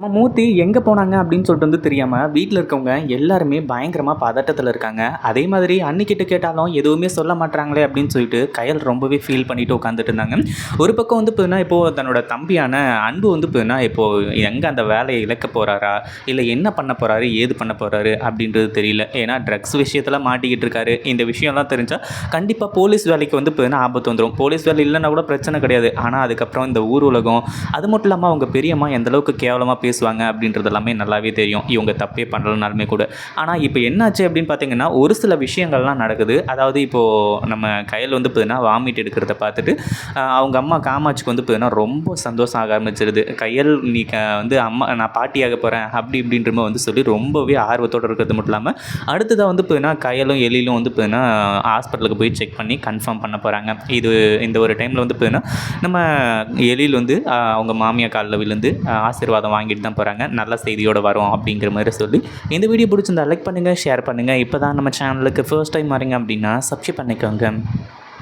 நம்ம மூர்த்தி எங்கே போனாங்க அப்படின்னு சொல்லிட்டு வந்து தெரியாமல் வீட்டில் இருக்கவங்க எல்லாருமே பயங்கரமாக பதட்டத்தில் இருக்காங்க. அதே மாதிரி அன்னிக்கிட்ட கேட்டாலும் எதுவுமே சொல்ல மாட்டாங்களே அப்படின்னு சொல்லிட்டு கயல் ரொம்பவே ஃபீல் பண்ணிட்டு உட்காந்துட்டு இருந்தாங்க. ஒரு பக்கம் வந்து போதுனா இப்போது தன்னோட தம்பியான அன்பு வந்து போதுனா இப்போது எங்கே அந்த வேலையை இழக்க போகிறாரா இல்லை என்ன பண்ண போகிறாரு ஏது பண்ண போகிறாரு அப்படின்றது தெரியல. ஏன்னா ட்ரக்ஸ் விஷயத்தில் மாட்டிக்கிட்டு இருக்காரு. இந்த விஷயம்லாம் தெரிஞ்சால் கண்டிப்பாக போலீஸ் வேலைக்கு வந்து போதுனா ஆபத்து வந்துடும் போலீஸ் வேலை இல்லைன்னா கூட பிரச்சனை கிடையாது. ஆனால் அதுக்கப்புறம் இந்த ஊர் உலகம் அது மட்டும் இல்லாமல் அவங்க பெரியம்மா எந்தளவுக்கு கேவலமாக கேவலமாக பேசுவாங்க அப்படின்றது எல்லாமே நல்லாவே தெரியும். இவங்க தப்பே பண்ணலனாலுமே கூட. ஆனால் இப்போ என்னாச்சு அப்படின்னு பார்த்தீங்கன்னா ஒரு சில விஷயங்கள்லாம் நடக்குது. அதாவது இப்போது நம்ம கையில் வந்து பார்த்தீங்கன்னா வாமிட் எடுக்கிறத பார்த்துட்டு அவங்க அம்மா காமாட்சிக்கு வந்து பார்த்தீங்கன்னா ரொம்ப சந்தோஷம் ஆக ஆரம்பிச்சிருது. கையல் நீ வந்து அம்மா நான் பாட்டியாக போகிறேன் அப்படி இப்படின்ற மாதிரி வந்து சொல்லி ரொம்பவே ஆர்வத்தோடு இருக்கிறது மட்டும் இல்லாமல் அடுத்ததாக வந்து பார்த்தீங்கன்னா கையலும் எலிலும் வந்து பார்த்தீங்கன்னா ஹாஸ்பிட்டலுக்கு போய் செக் பண்ணி கன்ஃபார்ம் பண்ண போகிறாங்க இது இந்த ஒரு டைமில் வந்து பார்த்தீங்கன்னா நம்ம எலியில் வந்து அவங்க மாமியார் காலில் விழுந்து ஆசீர்வாதம் வாங்கிட்டு தான் போகிறாங்க நல்ல செய்தியோடு வரும் அப்படிங்கிற மாதிரி சொல்லி இந்த வீடியோ பிடிச்சிருந்தா லைக் பண்ணுங்கள் ஷேர் பண்ணுங்கள் இப்போ தான் நம்ம சேனலுக்கு ஃபர்ஸ்ட் டைம் வரீங்க அப்படின்னா சப்ஸ்கிரைப் பண்ணிக்கோங்க.